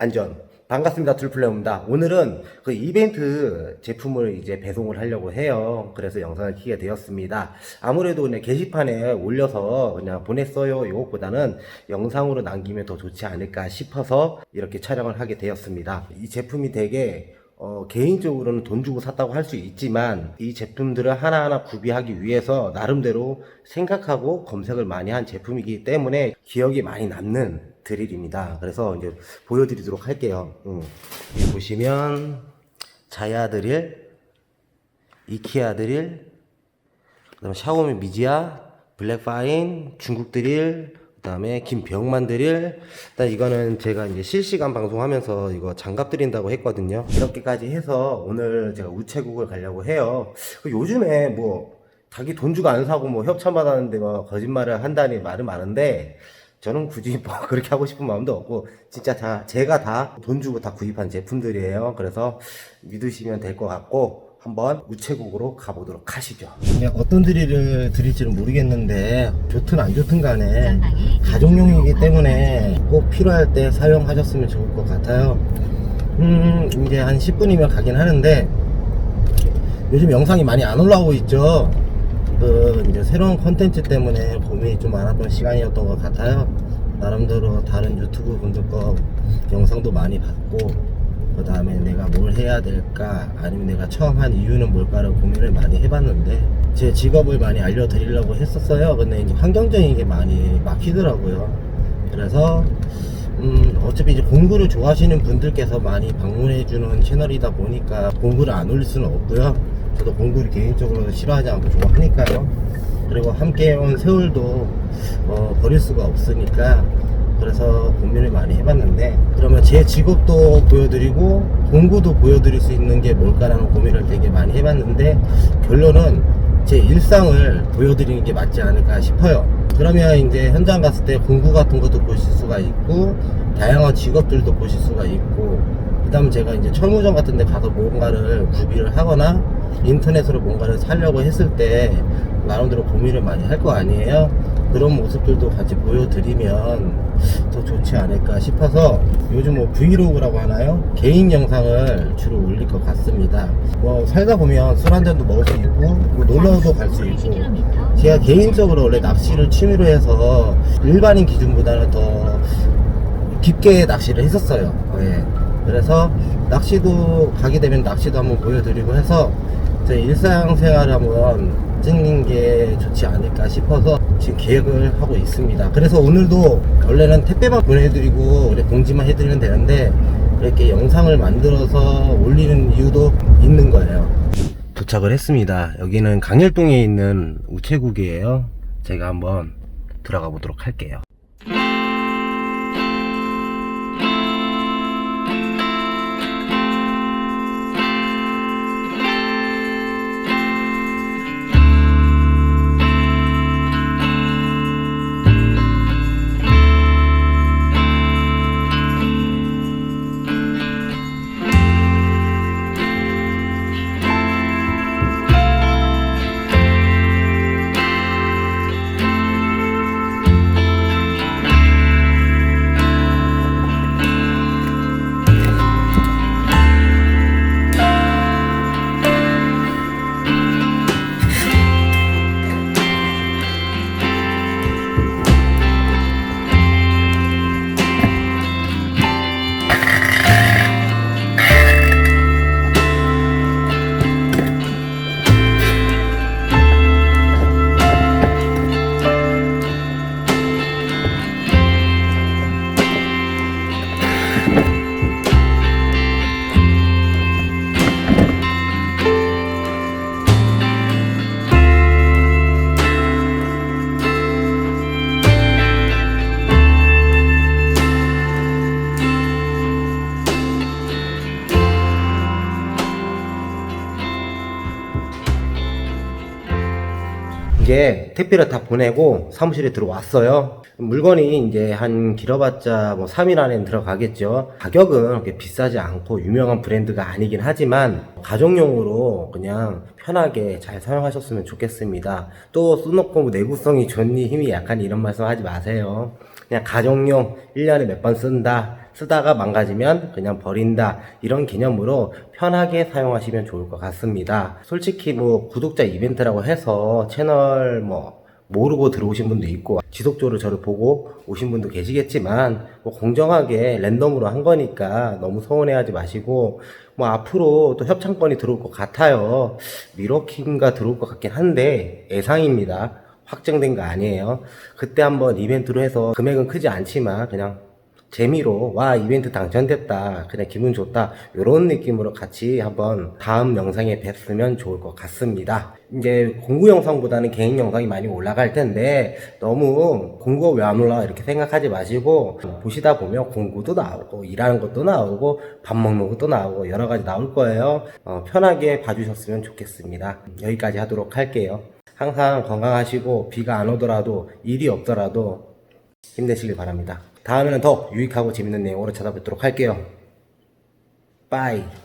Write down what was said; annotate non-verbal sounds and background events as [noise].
안전. 반갑습니다. 둘플레입니다. 오늘은 그 이벤트 제품을 이제 배송을 하려고 해요. 그래서 영상을 키게 되었습니다. 아무래도 그냥 게시판에 올려서 그냥 보냈어요. 이것보다는 영상으로 남기면 더 좋지 않을까 싶어서 이렇게 촬영을 하게 되었습니다. 이 제품이 되게 어, 개인적으로는 돈 주고 샀다고 할 수 있지만 이 제품들을 하나하나 구비하기 위해서 나름대로 생각하고 검색을 많이 한 제품이기 때문에 기억이 많이 남는 드릴입니다. 그래서 이제 보여드리도록 할게요. 음. 보시면 자야 드릴, 이케아 드릴, 그다음에 샤오미 미지아, 블랙파인, 중국 드릴, 그다음에 김병만 드릴. 일단 이거는 제가 이제 실시간 방송하면서 이거 장갑 드린다고 했거든요. 이렇게까지 해서 오늘 제가 우체국을 가려고 해요. 그 요즘에 뭐 자기 돈 주고 안 사고 뭐 협찬 받았는데 뭐 거짓말을 한다니 말은 많은데 저는 굳이 뭐 [laughs] 그렇게 하고 싶은 마음도 없고 진짜 다 제가 다 돈 주고 다 구입한 제품들이에요. 그래서 믿으시면 될 것 같고 한번 우체국으로 가보도록 하시죠. 어떤 드릴을 드릴지는 모르겠는데 좋든 안 좋든 간에 가족용이기 때문에 꼭 필요할 때 사용하셨으면 좋을 것 같아요. 음 이제 한 10분이면 가긴 하는데 요즘 영상이 많이 안 올라오고 있죠. 그 이제 새로운 컨텐츠 때문에 고민이 좀 많았던 시간이었던 것 같아요. 나름대로 다른 유튜브 분들 거 영상도 많이 봤고 그 다음에 내가 뭘 해야 될까 아니면 내가 처음 한 이유는 뭘까를 고민을 많이 해봤는데 제 직업을 많이 알려드리려고 했었어요. 근데 이제 환경적인 게 많이 막히더라고요. 그래서 음, 어차피 이제 공구를 좋아하시는 분들께서 많이 방문해주는 채널이다 보니까 공구를 안 올릴 수는 없고요. 저도 공구를 개인적으로 싫어하지 않고 좋아하니까요. 그리고 함께 온 세월도 어, 버릴 수가 없으니까 그래서 고민을 많이 해봤는데 그러면 제 직업도 보여드리고 공구도 보여드릴 수 있는 게 뭘까라는 고민을 되게 많이 해봤는데 결론은 제 일상을 보여드리는 게 맞지 않을까 싶어요. 그러면 이제 현장 갔을 때 공구 같은 것도 보실 수가 있고 다양한 직업들도 보실 수가 있고 그다음 제가 이제 철무점 같은 데 가서 뭔가를 구비를 하거나 인터넷으로 뭔가를 사려고 했을 때 나름대로 고민을 많이 할 거 아니에요 그런 모습들도 같이 보여드리면 더 좋지 않을까 싶어서 요즘 뭐 브이로그라고 하나요? 개인 영상을 주로 올릴 것 같습니다 뭐 살다 보면 술 한 잔도 먹을 수 있고 뭐 놀러도 갈 수 있고 제가 개인적으로 원래 낚시를 취미로 해서 일반인 기준보다는 더 깊게 낚시를 했었어요. 예. 그래서 낚시도 가게 되면 낚시도 한번 보여드리고 해서 제 일상생활을 한번 찍는 게 좋지 않을까 싶어서 지금 계획을 하고 있습니다. 그래서 오늘도 원래는 택배만 보내드리고 공지만 해드리면 되는데 이렇게 영상을 만들어서 올리는 이유도 있는 거예요. 도착을 했습니다. 여기는 강일동에 있는 우체국이에요. 제가 한번 들어가 보도록 할게요. 이제 택배를 다 보내고 사무실에 들어왔어요. 물건이 이제 한 길어봤자 뭐 3일 안에 들어가겠죠. 가격은 그렇게 비싸지 않고 유명한 브랜드가 아니긴 하지만 가정용으로 그냥 편하게 잘 사용하셨으면 좋겠습니다. 또 써놓고 뭐 내구성이 좋니 힘이 약한 이런 말씀 하지 마세요. 그냥 가정용 1년에 몇 번 쓴다. 쓰다가 망가지면 그냥 버린다. 이런 개념으로 편하게 사용하시면 좋을 것 같습니다. 솔직히 뭐 구독자 이벤트라고 해서 채널 뭐 모르고 들어오신 분도 있고 지속적으로 저를 보고 오신 분도 계시겠지만 뭐 공정하게 랜덤으로 한 거니까 너무 서운해하지 마시고 뭐 앞으로 또 협찬건이 들어올 것 같아요. 미러킹가 들어올 것 같긴 한데 예상입니다. 확정된 거 아니에요. 그때 한번 이벤트로 해서 금액은 크지 않지만 그냥 재미로 와 이벤트 당첨됐다 그냥 기분 좋다 이런 느낌으로 같이 한번 다음 영상에 뵀으면 좋을 것 같습니다. 이제 공구 영상보다는 개인 영상이 많이 올라갈 텐데 너무 공구가 왜 안 올라와 이렇게 생각하지 마시고 보시다 보면 공구도 나오고 일하는 것도 나오고 밥 먹는 것도 나오고 여러 가지 나올 거예요. 어, 편하게 봐주셨으면 좋겠습니다. 여기까지 하도록 할게요. 항상 건강하시고 비가 안 오더라도 일이 없더라도 힘내시길 바랍니다. 다음에는 더 유익하고 재밌는 내용으로 찾아뵙도록 할게요. 빠이.